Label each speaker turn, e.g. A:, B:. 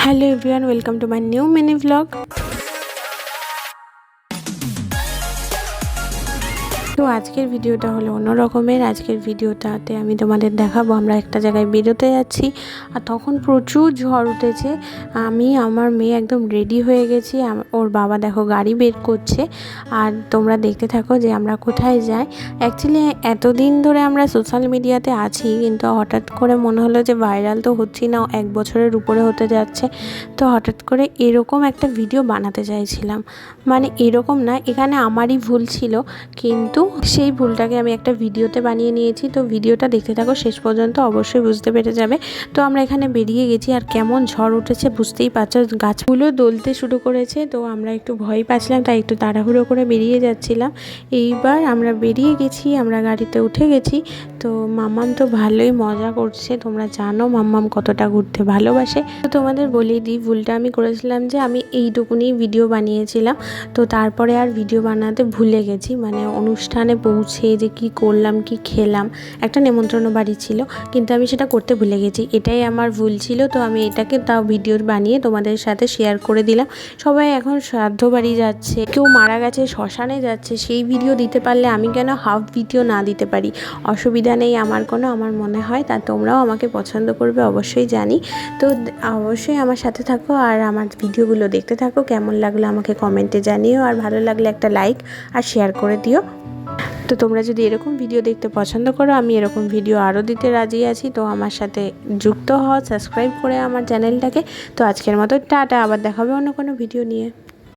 A: hello everyone welcome to my new mini vlog তো আজকের ভিডিওটা হলো অন্য রকমের আজকের ভিডিওটাতে আমি তোমাদের দেখাবো, আমরা একটা জায়গায় বেরোতে যাচ্ছি আর তখন প্রচুর ঝড় উঠেছে। আমি, আমার মেয়ে একদম রেডি হয়ে গেছি ওর বাবা দেখো গাড়ি বের করছে আর তোমরা দেখতে থাকো যে আমরা কোথায় যাই। অ্যাকচুয়ালি এতদিন ধরে আমরা সোশ্যাল মিডিয়াতে আছি, কিন্তু হঠাৎ করে মনে হলো যে ভাইরাল তো হচ্ছি না, এক বছরের উপরে হতে যাচ্ছে। তো হঠাৎ করে এরকম একটা ভিডিও বানাতে চাইছিলাম। মানে এরকম না, এখানে আমারই ভুল ছিল, কিন্তু সেই ভুলটাকে আমি একটা ভিডিওতে বানিয়ে নিয়েছি। তো ভিডিওটা দেখতে থাকো, শেষ পর্যন্ত অবশ্যই বুঝতে পেরে যাবে। তো আমরা এখানে বেরিয়ে গেছি আর কেমন ঝড় উঠেছে বুঝতেই পারছ, গাছগুলো দলতে শুরু করেছে। তো আমরা একটু ভয় পাচ্ছিলাম, তাই একটু তাড়াহুড়ো করে বেরিয়ে যাচ্ছিলাম। এইবার আমরা বেরিয়ে গেছি, আমরা গাড়িতে উঠে গেছি। তো মাম্মাম তো ভালোই মজা করছে, তোমরা জানো মাম্মাম কতটা ঘুরতে ভালোবাসে। তো তোমাদের বলে দিই, ভুলটা আমি করেছিলাম যে আমি এইটুকুনি ভিডিও বানিয়েছিলাম। তো তারপরে আর ভিডিও বানাতে ভুলে গেছি মানে অনুষ্ঠানে পৌঁছে যে কি করলাম, কি খেলাম, একটা নেমন্ত্রণ বাড়ি ছিল। কিন্তু আমি সেটা করতে ভুলে গেছি। এটাই আমার ভুল ছিল। তো আমি এটাকে তাও ভিডিও বানিয়ে তোমাদের সাথে শেয়ার করে দিলাম। সবাই এখন শ্রাদ্ধ বাড়ি যাচ্ছে। কেউ মারা গেছে, শ্মশানে যাচ্ছে। সেই ভিডিও দিতে পারলে আমি কেন হাফ ভিডিও না দিতে পারি? অসুবিধা নেই আমার কোনো, আমার মনে হয়। তা তোমরাও আমাকে পছন্দ করবে, অবশ্যই জানি। তো অবশ্যই আমার সাথে থাকো আর আমার ভিডিওগুলো দেখতে থাকো। কেমন লাগল আমাকে কমেন্টে জানিও। আর ভালো লাগলে একটা লাইক আর শেয়ার করে দিও। তো তোমরা যদি এরকম ভিডিও দেখতে পছন্দ করো, আমি এরকম ভিডিও আরও দিতে রাজি আছি। তো আমার সাথে যুক্ত হও সাবস্ক্রাইব করে আমার চ্যানেলটাকে তো আজকের মতো টাটা, আবার দেখাবে অন্য কোনো ভিডিও নিয়ে।